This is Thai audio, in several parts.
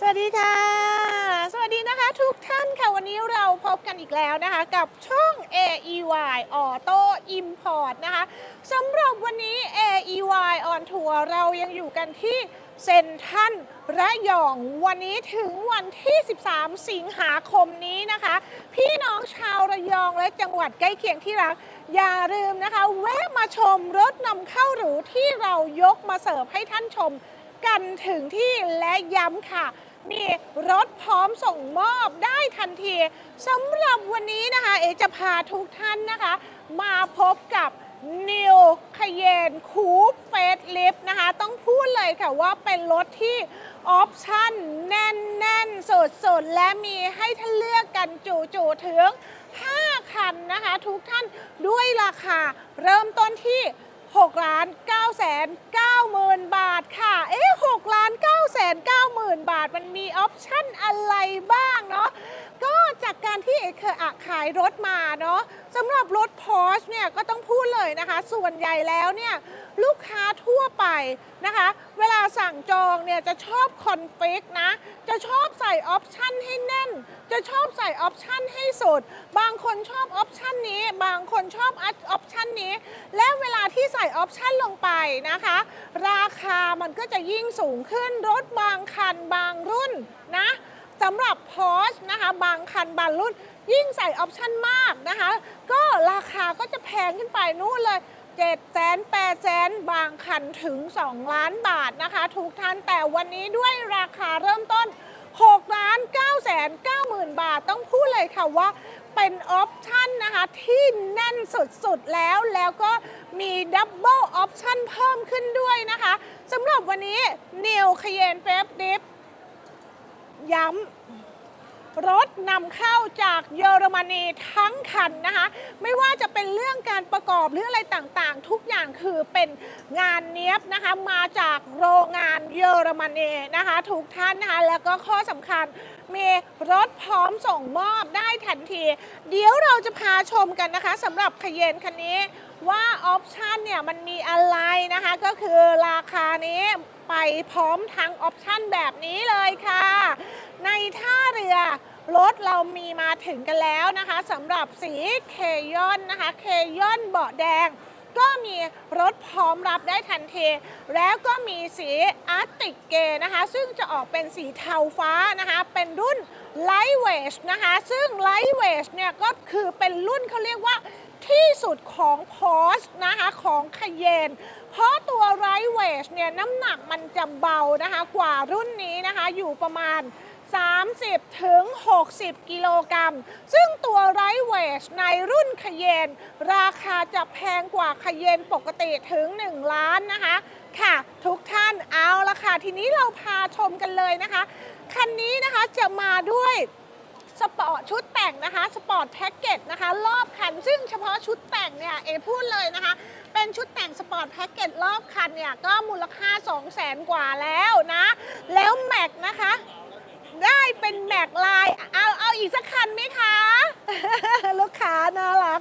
สวัสดีค่ะ สวัสดีนะคะทุกท่านค่ะวันนี้เราพบกันอีกแล้วนะคะ กับช่อง AEY Auto Import นะคะสำหรับวันนี้ AEY on Tour เรายังอยู่กันที่เซนทรันระยองวันนี้ถึงวันที่ 13 สิงหาคมนี้นะคะ พี่น้องชาวระยองและจังหวัดใกล้เคียงที่รัก อย่าลืมนะคะ แวะมาชมรถนำเข้าหรูที่เรายกมาเสิร์ฟให้ท่านชม กันถึงที่และย้ำค่ะ มีรถพร้อมส่งมอบได้ทันทีสำหรับวันนี้นะคะ เอจะพาทุกท่านนะคะ มาพบกับ New c a y e n Coupe Facelift นะคะ ต้องพูดเลยค่ะว่าเป็นรถที่ออปชั่นแน่นๆสดๆและมีให้ท่านเลือกกันจู่ๆถึง 5 คันนะคะ ทุกท่านด้วยราคาเริ่มต้นที่ 6ล้าน9แสน9หมื่นบาทค่ะ เอ๊ะ6ล้าน9แสน9หมื่นบาท มันมีออปชั่นอะไรบ้างเนาะ ก็จากการที่เอกเคยขายรถมาเนาะสำหรับรถ Porsche เนี่ยก็ต้องพูดเลยนะคะ ส่วนใหญ่แล้วเนี่ยลูกค้าทั่วไปนะคะ เวลาสั่งจองเนี่ยจะชอบคอนฟิกนะ จะชอบใส่ออปชั่นให้แน่น จะชอบใส่ออปชันให้สุด บางคนชอบออปชันนี้ บางคนชอบออปชันนี้ และเวลาที่ใส่ออปชันลงไปนะคะ ราคามันก็จะยิ่งสูงขึ้นรถบางคันบางรุ่นนะสำหรับ Porsche นะคะบางคันบางรุ่น ยิ่งใส่ออปชันมากนะคะ ก็ราคาก็จะแพงขึ้นไปนู่นเลย7แสน8แสนบางคันถึง 2 ล้านบาทนะคะ ทุกท่านแต่วันนี้ด้วยราคาเริ่มต้น 6ล้าน9แสน9หมื่นบาท ต้องพูดเลยค่ะว่าเป็นออปชันนะคะ ที่แน่นสุดๆแล้วแล้วก็มีดับเบิลออปชันเพิ่มขึ้นด้วยนะคะสำหรับวันนี้ New Cayenne f a b Dip ย้ำ รถนำเข้าจากเยอรมนีทั้งคันนะคะ ไม่ว่าจะเป็นเรื่องการประกอบหรืออะไรต่างๆ ทุกอย่างคือเป็นงานเนี้ยบนะคะมาจากโรงงานเยอรมนีนะคะทุกท่านนะคะแล้วก็ข้อสำคัญมีรถพร้อมส่งมอบได้ทันที เดี๋ยวเราจะพาชมกันนะคะสำหรับขยเยนคันนี้ว่าออปชันเนี่ยมันมีอะไรนะคะ ก็คือราคานี้ ไปพร้อมทั้งออปชันแบบนี้เลยค่ะ ในท่าเรือรถเรามีมาถึงกันแล้วนะคะสำหรับสีเคยอนนะคะเคยอนเบาะแดง ก็มีรถพร้อมรับได้ทันที แล้วก็มีสีอาร์ติกเกนะคะ ซึ่งจะออกเป็นสีเทาฟ้านะคะ เป็นรุ่นไลท์เวชนะคะ ซึ่งไลท์เวชเนี่ยก็คือเป็นรุ่นเขาเรียกว่าที่สุดของ Porsche นะคะของคเยน เพราะตัวไรเวชเนี่ยน้ำหนักมันจะเบานะคะกว่ารุ่นนี้นะคะอยู่ประมาณ 30 ถึง 60 กิโลกรัม ซึ่งตัวไรเวชในรุ่นคเยน ราคาจะแพงกว่าคเยนปกติถึง 1 ล้านนะคะค่ะทุกท่านเอาละค่ะ ทีนี้เราพาชมกันเลยนะคะ คันนี้นะคะจะมาด้วยสปอร์ตชุดแต่งนะคะ สปอร์ตแพ็กเกจนะคะ รอบคันซึ่งเฉพาะชุดแต่งเนี่ย เอพูดเลยนะคะ เป็นชุดแต่งสปอร์ตแพ็กเกจรอบคันเนี่ย ก็มูลค่า 2 0 0แสนกว่าแล้วนะ แล้วแม็กนะคะ ได้เป็นแม็กลาย เอาเอาอีกสักคันไหมคะ ลูกค้าน่ารัก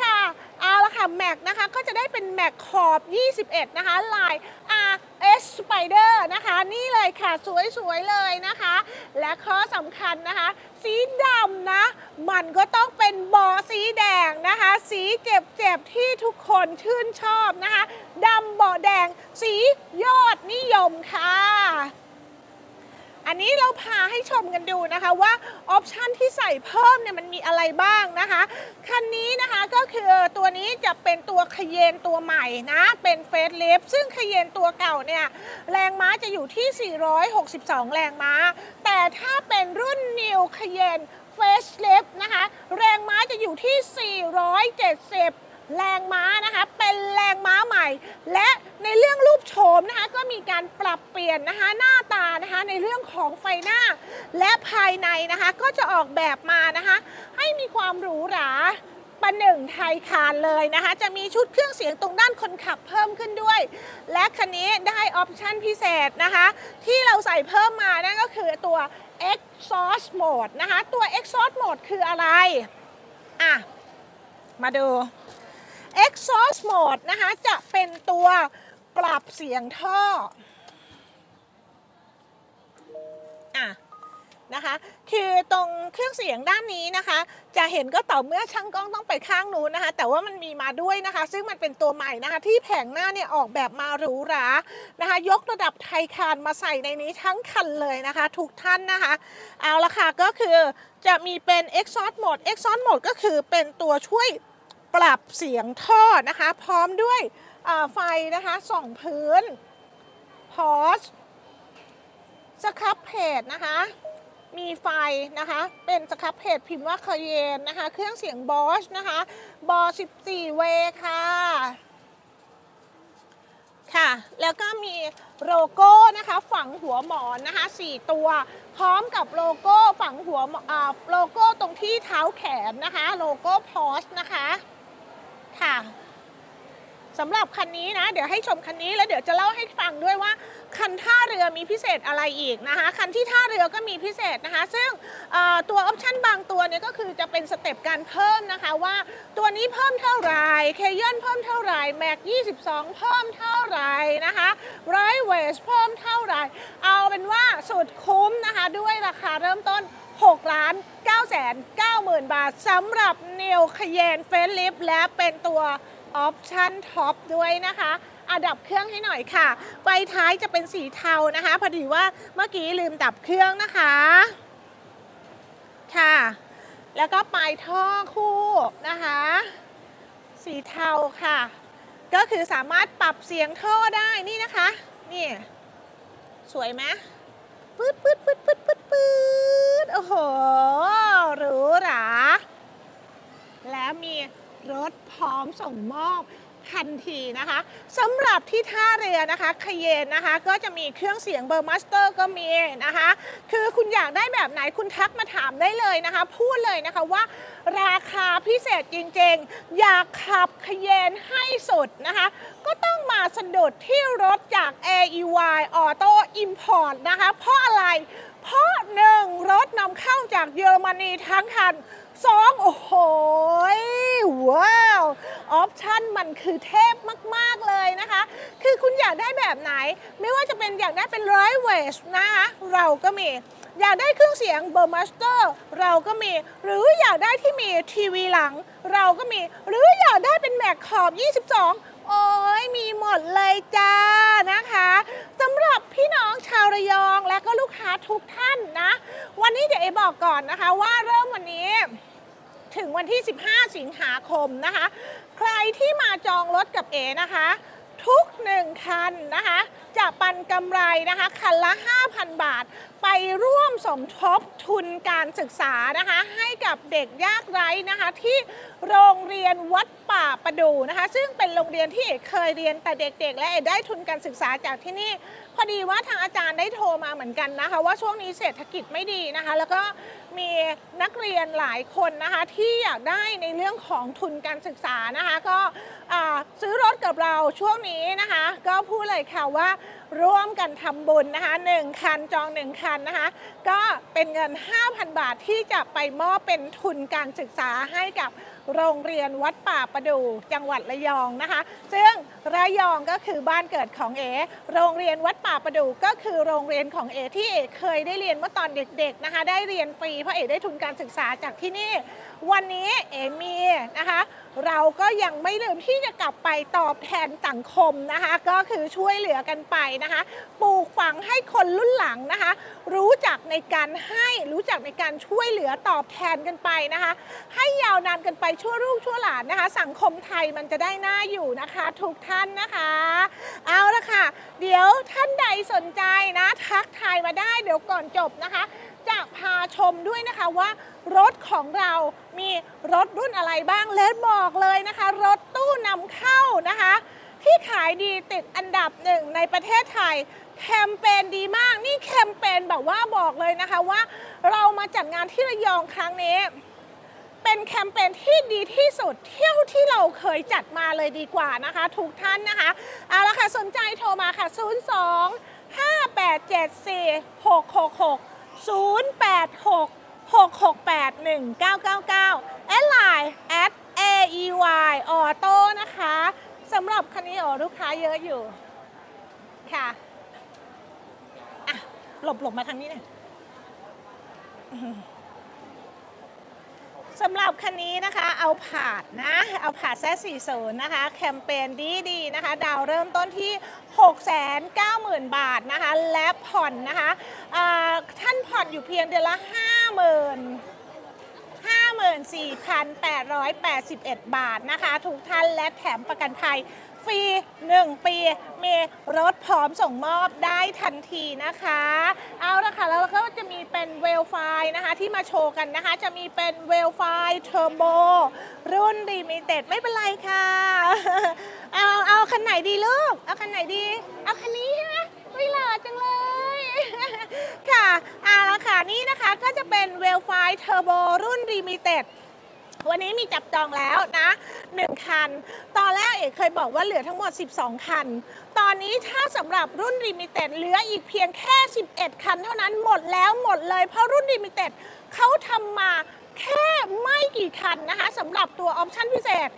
ค่ะ เอาละค่ะแม็กนะคะก็จะได้เป็นแม็กขอบ 21 นะคะลาย RS Spider นะคะ นี่เลยค่ะ สวยๆเลยนะคะ และข้อสำคัญนะคะ สีดำนะ มันก็ต้องเป็นบอสีแดงนะคะ สีเจ็บๆ ที่ทุกคนชื่นชอบนะคะดำเบาแดงสียอดนิยมค่ะ อันนี้เราพาให้ชมกันดูนะคะว่าออปชันที่ใส่เพิ่มเนี่ยมันมีอะไรบ้างนะคะ คันนี้นะคะก็คือตัวนี้จะเป็นตัวคเยนตัวใหม่นะ เป็นเฟสลิฟซึ่งคเยนตัวเก่าเนี่ยแรงม้าจะอยู่ที่ 462 แรงม้า แต่ถ้าเป็นรุ่น New คเยนเฟสลิฟนะคะ แรงม้าจะอยู่ที่ 470 แรงม้านะคะเป็นแรงม้าใหม่ และในเรื่องรูปโฉมนะคะก็มีการปรับเปลี่ยนนะคะหน้าตานะคะในเรื่องของไฟหน้า และภายในนะคะก็จะออกแบบมานะคะให้มีความหรูหราประหนึ่งไทยคานเลยนะคะ จะมีชุดเครื่องเสียงตรงด้านคนขับเพิ่มขึ้นด้วย และคันนี้ได้ออปชั่นพิเศษนะคะ ที่เราใส่เพิ่มมานั่นก็คือตัว exhaust mode นะคะ ตัว exhaust mode คืออะไร อะ มาดู exhaust mode นะคะ จะเป็นตัวปรับเสียงท่ออะนะคะคือตรงเครื่องเสียงด้านนี้นะคะ จะเห็นก็ต่อเมื่อช่างกล้องต้องไปข้างนู้นนะคะ แต่ว่ามันมีมาด้วยนะคะ ซึ่งมันเป็นตัวใหม่นะคะ ที่แผงหน้าเนี่ยออกแบบมาหรูหรานะคะ ยกระดับไทยคานมาใส่ในนี้ทั้งคันเลยนะคะ ทุกท่านนะคะ เอาละค่ะก็คือจะมีเป็น exhaust mode exhaust mode ก็คือเป็นตัวช่วย ปรับเสียงท่อนะคะ พร้อมด้วยไฟนะคะส่องพื้นพอสสครับเพจนะคะ มีไฟนะคะ เป็นสครับเพจพิมพ์ว่าเคเยนนะคะ เครื่องเสียงบอชนะคะบอ14 เวค่ะ ค่ะ แล้วก็มีโลโก้นะคะ ฝังหัวหมอนนะคะ 4 ตัว พร้อมกับโลโก้ฝังหัวโลโก้ตรงที่เท้าแขนนะคะ โลโก้พอสนะคะ ค่ะสำหรับคันนี้นะ เดี๋ยวให้ชมคันนี้แล้วเดี๋ยวจะเล่าให้ฟังด้วยว่าคันท่าเรือมีพิเศษอะไรอีกนะคะ คันที่ท่าเรือก็มีพิเศษนะคะ ซึ่งตัวออปชันบางตัวเนี่ยก็คือจะเป็นสเต็ปการเพิ่มนะคะว่าตัวนี้เพิ่มเท่าไหร่เคเยนเพิ่มเท่าไหร่แม็ก22 เพิ่มเท่าไหร่นะคะไรเวสเพิ่มเท่าไหร่เอาเป็นว่าสุดคุ้มนะคะ ด้วยราคาเริ่มต้น 6 ล้าน9แสน9หมื่นบาทสำหรับ New c a y e n f a c e Lift และเป็นตัวออปชั่นท็อปด้วยนะคะอะดับเครื่องให้หน่อยค่ะ ไฟท้ายจะเป็นสีเทานะคะ พอดีว่าเมื่อกี้ลืมดับเครื่องนะคะ ค่ะ แล้วก็ปลายท่อคู่นะคะ สีเทาค่ะ ก็คือสามารถปรับเสียงท่อได้นี่นะคะ นี่ สวยไหม ปื๊ดปื๊ดปื๊ดปื๊ดปื๊ดปื๊ดโอ้โหหรูหราแล้วมีรถพร้อมส่งมอบ ทันทีนะคะสำหรับที่ท่าเรือนะคะคเยนนะคะ ก็จะมีเครื่องเสียงเบอร์มาสเตอร์ก็มีนะคะ คือคุณอยากได้แบบไหนคุณทักมาถามได้เลยนะคะ พูดเลยนะคะว่าราคาพิเศษจริงๆ อยากขับคเยนให้สุดนะคะ ก็ต้องมาสะดุดที่รถจาก AEY Auto Import นะคะ เพราะอะไร เพราะหนึ่งรถนำเข้าจากเยอรมนีทั้งคัน สองโอ้โหว้าวออปชั่นมันคือเทพมาก ๆ เลยนะคะ คือคุณอยากได้แบบไหน ไม่ว่าจะเป็นอยากได้เป็นร้อยเวสนะคะเราก็มี อยากได้เครื่องเสียงเบอร์มาสเตอร์เราก็มี หรืออยากได้ที่มีทีวีหลัง เราก็มี หรืออยากได้เป็นแม็กขอบ 22 โอ้ยมีหมดเลยจ้านะคะสำหรับพี่น้องชาวระยองและก็ ทุกท่านนะ วันนี้เดี๋ยวเอบอกก่อนนะคะว่าเริ่มวันนี้ถึงวันที่ 15 สิงหาคมนะคะ ใครที่มาจองรถกับเอนะคะ ทุกหนึ่งคันนะคะ จะปันกำไรนะคะ คันละ 5,000 บาท ไปร่วมสมทบทุนการศึกษานะคะ ให้กับเด็กยากไร้นะคะที่ โรงเรียนวัดป่าประดูนะคะ ซึ่งเป็นโรงเรียนที่เอกเคยเรียนแต่เด็กๆ และเอกได้ทุนการศึกษาจากที่นี่ พอดีว่าทางอาจารย์ได้โทรมาเหมือนกันนะคะ ว่าช่วงนี้เศรษฐกิจไม่ดีนะคะ แล้วก็มีนักเรียนหลายคนนะคะที่อยากได้ในเรื่องของทุนการศึกษานะคะ ก็ซื้อรถกับเราช่วงนี้นะคะ ก็พูดเลยค่ะว่าร่วมกันทำบุญนะคะหนึ่งคันจองหนึ่งคันนะคะ ก็เป็นเงิน 5,000 บาทที่จะไปมอบเป็นทุนการศึกษาให้กับ โรงเรียนวัดป่าประดูจังหวัดระยองนะคะ ซึ่งระยองก็คือบ้านเกิดของเอ โรงเรียนวัดป่าประดูก็คือโรงเรียนของเอที่เอเคยได้เรียนเมื่อตอนเด็กๆนะคะ ได้เรียนฟรีเพราะเอได้ทุนการศึกษาจากที่นี่ วันนี้เอมีนะคะ เราก็ยังไม่ลืมที่จะกลับไปตอบแทนสังคมนะคะ ก็คือช่วยเหลือกันไปนะคะ ปลูกฝังให้คนรุ่นหลังนะคะ รู้จักในการให้รู้จักในการช่วยเหลือตอบแทนกันไปนะคะ ให้ยาวนานกันไปชั่วลูกชั่วหลานนะคะ สังคมไทยมันจะได้น่าอยู่นะคะ ทุกท่านนะคะ เอาละค่ะ เดี๋ยวท่านใดสนใจนะ ทักทายมาได้เดี๋ยวก่อนจบนะคะ จะพาชมด้วยนะคะว่ารถของเรามีรถรุ่นอะไรบ้างเลดบอกเลยนะคะ รถตู้นำเข้านะคะ ที่ขายดีติดอันดับหนึ่งในประเทศไทยแคมเปญดีมากนี่แคมเปญแบบว่าบอกเลยนะคะว่าเรามาจัดงานที่ระยองครั้งนี้ เป็นแคมเปญที่ดีที่สุดเที่ยวที่เราเคยจัดมาเลยดีกว่านะคะ ทุกท่านนะคะเอาละค่ะสนใจโทรมาค่ะ 02 5874 666 086 668 1999 แอดไลน์ at aey auto นะคะสำหรับคันนี้โอ้ลูกค้าเยอะอยู่ค่ะะหลบหลบมาทางนี้เนี่ย สำหรับคันนี้นะคะเอาผาดนะเอาผาดแซ40 นะคะ แคมเปญดีดีๆนะคะ ดาวเริ่มต้นที่ 690,000 บาทนะคะ และผ่อนนะคะท่านผ่อนอยู่เพียงเดือนละ 50,000 54,881 บาทนะคะ ทุกท่านและแถมประกันภัย ฟรี 1 ปี มีรถพร้อมส่งมอบได้ทันทีนะคะ เอาละค่ะ แล้วก็จะมีเป็นเวลไฟนะคะที่มาโชว์กันนะคะ จะมีเป็นเวลไฟเทอร์โบรุ่นดีมิเต็ดไม่เป็นไรค่ะ เอาเอาคันไหนดีลูก เอาคันไหนดี เอาคันนี้ใช่ไหมไม่หล่อจังเลยค่ะเอาละค่ะนี่นะคะก็จะเป็นเวลไฟเทอร์โบรุ่นดีมิเต็ด วันนี้มีจับจองแล้วนะ 1 คัน ตอนแรกเอกเคยบอกว่าเหลือทั้งหมด 12 คัน ตอนนี้ถ้าสำหรับรุ่นลิมิเต็ดเหลืออีกเพียงแค่ 11 คันเท่านั้นหมดแล้วหมดเลย เพราะรุ่นลิมิเต็ดเขาทำมาแค่ไม่กี่คันนะคะสำหรับตัวออปชั่นพิเศษ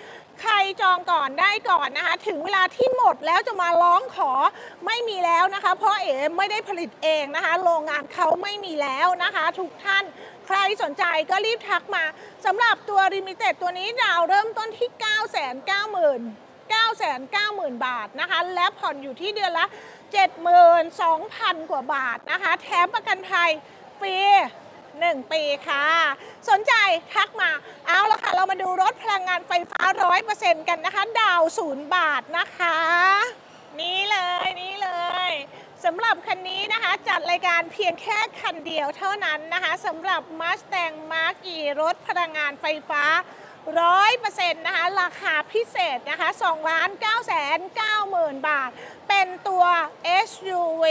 ใครจองก่อนได้ก่อนนะคะ ถึงเวลาที่หมดแล้วจะมาร้องขอไม่มีแล้วนะคะ เพราะเอ๋ไม่ได้ผลิตเองนะคะ โรงงานเขาไม่มีแล้วนะคะ ทุกท่านใครสนใจก็รีบทักมาสำหรับตัว r ิมิเต็ดตัวนี้ดาวเริ่มต้นที่ 9 9 0 0 0 990,000 บาทนะคะ และผ่อนอยู่ที่เดือนละ 72,000 กว่าบาทนะคะ แถมประกันภัยฟรี 1 ปีค่ะ สนใจทักมา เอาละค่ะ เรามาดูรถพลังงานไฟฟ้า 100%กันนะคะ ดาวศูนย์บาทนะคะ นี่เลยนี่เลยสำหรับคันนี้นะคะ จัดรายการเพียงแค่คันเดียวเท่านั้นนะคะสำหรับ Mustang Mark E รถพลังงานไฟฟ้า 100%นต์นะคะราคาพิเศษนะคะ2ล้าน9แสน90,000บาท เป็นตัว SUV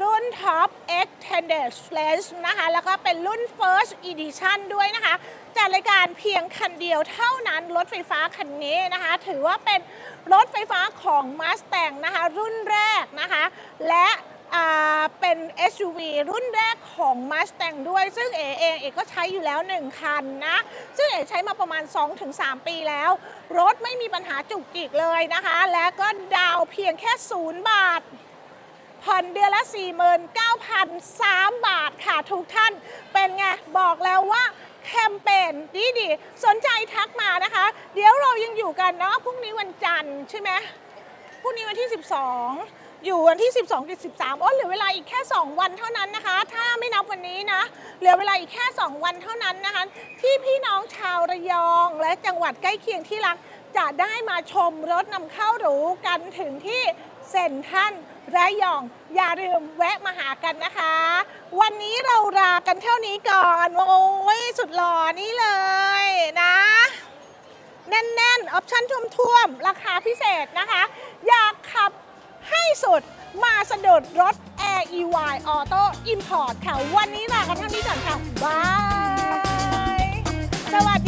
รุ่น Top Extended Range นะคะ แล้วก็เป็นรุ่น First Edition ด้วยนะคะจัดรายการเพียงคันเดียวเท่านั้นรถไฟฟ้าคันนี้นะคะ ถือว่าเป็นรถไฟฟ้าของ Mustang นะคะ รุ่นแรกนะคะ และ เป็น SUV รุ่นแรกของ Mustang ด้วย ซึ่งเอเองเอกก็ใช้อยู่แล้ว 1 คันนะ ซึ่งเอใช้มาประมาณ 2-3 ปีแล้ว รถไม่มีปัญหาจุกจิกเลยนะคะ และก็ดาวเพียงแค่ 0 บาทผ่อนเดือนละ 49,003 บาทค่ะทุกท่าน เป็นไง บอกแล้วว่าแคมเปญดีดีสนใจทักมานะคะ เดี๋ยวเรายังอยู่กันเนาะพรุ่งนี้วันจันทร์ใช่ไหมพรุ่งนี้วันที่ 12 อยู่วันที่ 12กับ13โอ้เหลือเวลาอีกแค่ 2 วันเท่านั้นนะคะ ถ้าไม่นับวันนี้นะ เหลือเวลาอีกแค่ 2 วันเท่านั้นนะคะ ที่พี่น้องชาวระยอง และจังหวัดใกล้เคียงที่รัก จะได้มาชมรถนำเข้าหรูกันถึงที่เซ็นทรัลระยอง อย่าลืมแวะมาหากันนะคะ วันนี้เราลากันเท่านี้ก่อน โอ้ยสุดหล่อนี่เลยนะแน่นๆ ออปชั่นท่วมๆ ราคาพิเศษนะคะ อยากขับ ให้สุดมาสะดุดรถ Air EY Auto Import ค่ะ วันนี้ลากันเท่านี้ก่อนค่ะ บาย สวัสดี